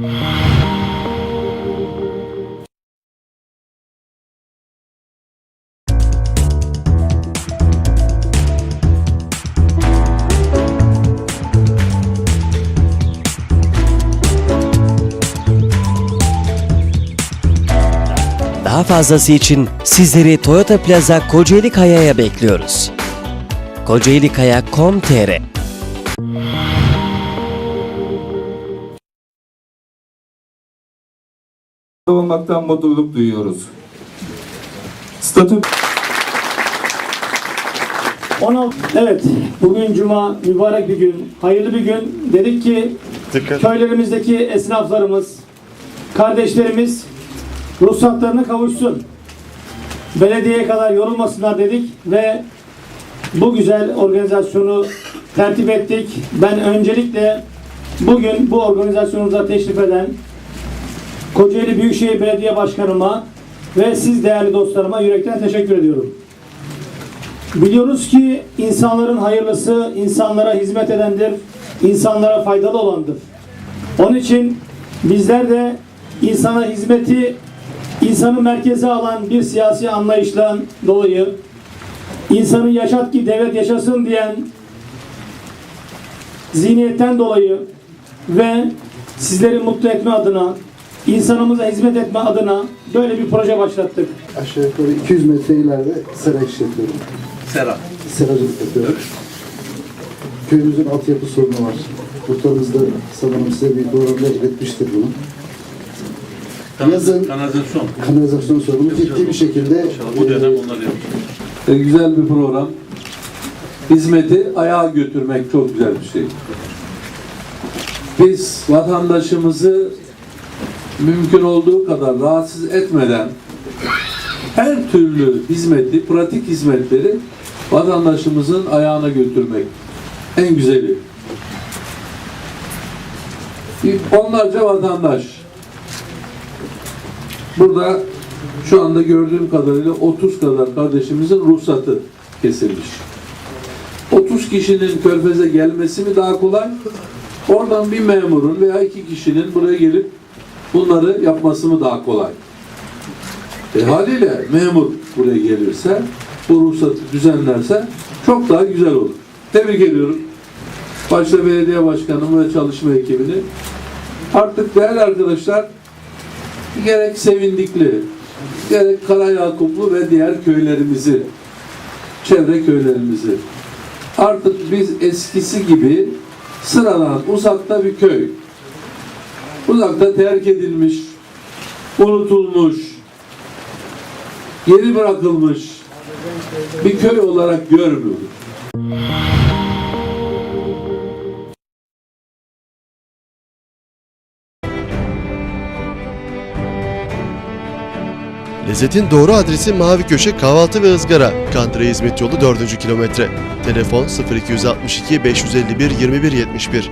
Daha fazlası için sizleri Toyota Plaza Kocaeli Kaya'ya bekliyoruz. kocaalikaya.com.tr olmaktan mutluluk duyuyoruz. Statü 16 Evet, bugün cuma mübarek bir gün, hayırlı bir gün. Dedik ki köylerimizdeki esnaflarımız, kardeşlerimiz ruhsatlarına kavuşsun. Belediyeye kadar yorulmasınlar dedik ve bu güzel organizasyonu tertip ettik. Ben öncelikle bugün bu organizasyonumuza teşrif eden Kocaeli Büyükşehir Belediye Başkanıma ve siz değerli dostlarıma yürekten teşekkür ediyorum. Biliyoruz ki insanların hayırlısı insanlara hizmet edendir, insanlara faydalı olandır. Onun için bizler de insana hizmeti insanı merkeze alan bir siyasi anlayışla dolayı insanı yaşat ki devlet yaşasın diyen zihniyetten dolayı ve sizleri mutlu etme adına, insanımıza hizmet etme adına böyle bir proje başlattık. Aşağı yukarı 200 metre ileride sera işletiyorum. Sera. Seracılık yapıyorum. Köyümüzün altyapı sorunu var. Muhtarımız da sanırım size bir programda iletmiştir bunu. Yazın- Kanalizasyon. Kanalizasyon sorunu ciddi bir şekilde Bu e, dönem onlar yapacak. E, güzel bir program. Hizmeti ayağa götürmek çok güzel bir şey. Biz vatandaşımızı mümkün olduğu kadar rahatsız etmeden her türlü hizmeti, pratik hizmetleri vatandaşımızın ayağına götürmek en güzeli. Onlarca vatandaş Burada şu anda gördüğüm kadarıyla 30 kadar kardeşimizin ruhsatı kesilmiş. 30 kişinin körfeze gelmesi mi daha kolay? Oradan bir memurun veya iki kişinin buraya gelip bunları yapması mı daha kolay? E haliyle memur buraya gelirse, bu ruhsatı düzenlerse çok daha güzel olur. Tebrik ediyorum. Başta belediye başkanımı ve çalışma ekibini. Artık değerli arkadaşlar, gerek Sevindikli, gerek Karayakuplu ve diğer köylerimizi, çevre köylerimizi. Artık biz eskisi gibi sıradan uzakta bir köy, uzakta terk edilmiş, unutulmuş, geri bırakılmış bir köy olarak görmüyoruz. Lezzetin doğru adresi Mavi Köşe Kahvaltı ve Izgara. Kandıra Hizmet Yolu 4. kilometre. Telefon 0262 551 2171.